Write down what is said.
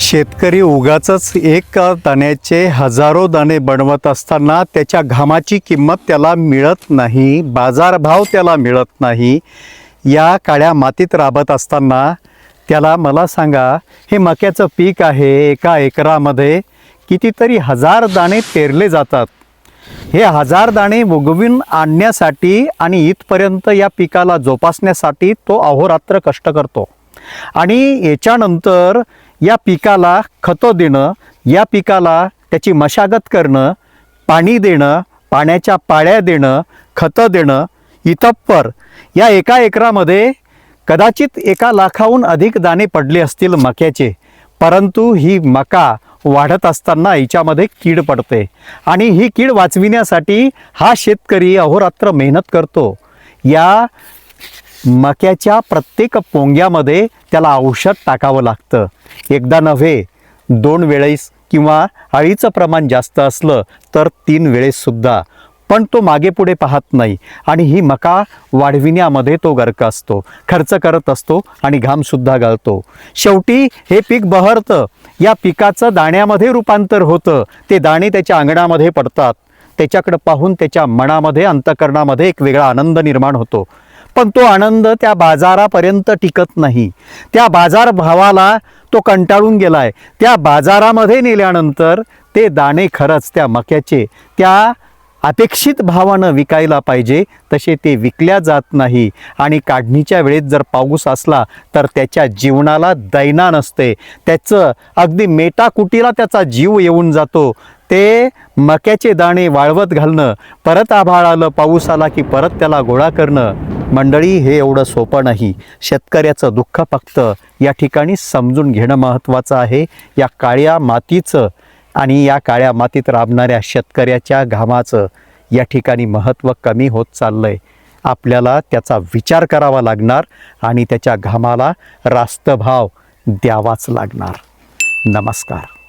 शेतकरी उगाच एक दाण्याचे हजारो दाणे बनवत असताना त्याच्या घामाची किंमत त्याला मिळत नाही बाजारभाव त्याला मिळत नाही. या काळ्या मातीत राबत असताना त्याला मला सांगा हे मक्याचं पीक आहे एका एकरामध्ये कितीतरी हजार दाणे पेरले जातात. हे हजार दाणे उगवून आणण्यासाठी आणि इथपर्यंत या पिकाला जोपासण्यासाठी तो अहोरात्र कष्ट करतो. आणि याच्यानंतर या पिकाला खतं देणं या पिकाला त्याची मशागत करणं पाणी देणं पाण्याच्या पाळ्या देणं खतं देणं इतप्पर या एका एकरामध्ये कदाचित एका लाखाहून अधिक दाणे पडले असतील मक्याचे. परंतु ही मका वाढत असताना हिच्यामध्ये कीड पडते आणि ही कीड वाचविण्यासाठी हा शेतकरी अहोरात्र मेहनत करतो. या मक्याच्या प्रत्येक पोंग्यामध्ये त्याला औषध टाकावं लागतं. एकदा नव्हे दोन वेळेस किंवा अळीचं प्रमाण जास्त असलं तर तीन वेळेससुद्धा पण तो मागे पुढे पाहत नाही आणि ही मका वाढविण्यामध्ये तो गर्क असतो. खर्च करत असतो आणि घामसुद्धा गळतो. शेवटी हे पीक बहरतं. या पिकाचं दाण्यामध्ये रूपांतर होतं. ते दाणे त्याच्या अंगणामध्ये पडतात. त्याच्याकडं पाहून त्याच्या मनामध्ये अंतकरणामध्ये एक वेगळा आनंद निर्माण होतो. पण तो आनंद त्या बाजारापर्यंत टिकत नाही. त्या बाजार भावाला तो कंटाळून गेला आहे त्या बाजारामध्ये नेल्यानंतर ते दाणे खरंच त्या मक्याचे त्या अपेक्षित भावानं विकायला पाहिजे तसे ते विकल्या जात नाही. आणि काढणीच्या वेळेत जर पाऊस असला तर त्याच्या जीवनाला दैना नसते. त्याचं अगदी मेटाकुटीला त्याचा जीव येऊन जातो. ते मक्याचे दाणे वाळवत घालणं परत आभाळ आलं पाऊस आला की परत त्याला गोळा करणं मंडळी हे एवढं सोपं नाही. शेतकऱ्याचं दुःख फक्त या ठिकाणी समजून घेणं महत्त्वाचं आहे. या काळ्या मातीचं आणि या काळ्या मातीत राबणाऱ्या शेतकऱ्याच्या घामाचं या ठिकाणी महत्त्व कमी होत चाललं आहे आपल्याला त्याचा विचार करावा लागणार आणि त्याच्या घामाला रास्त भाव द्यावाच लागणार. नमस्कार.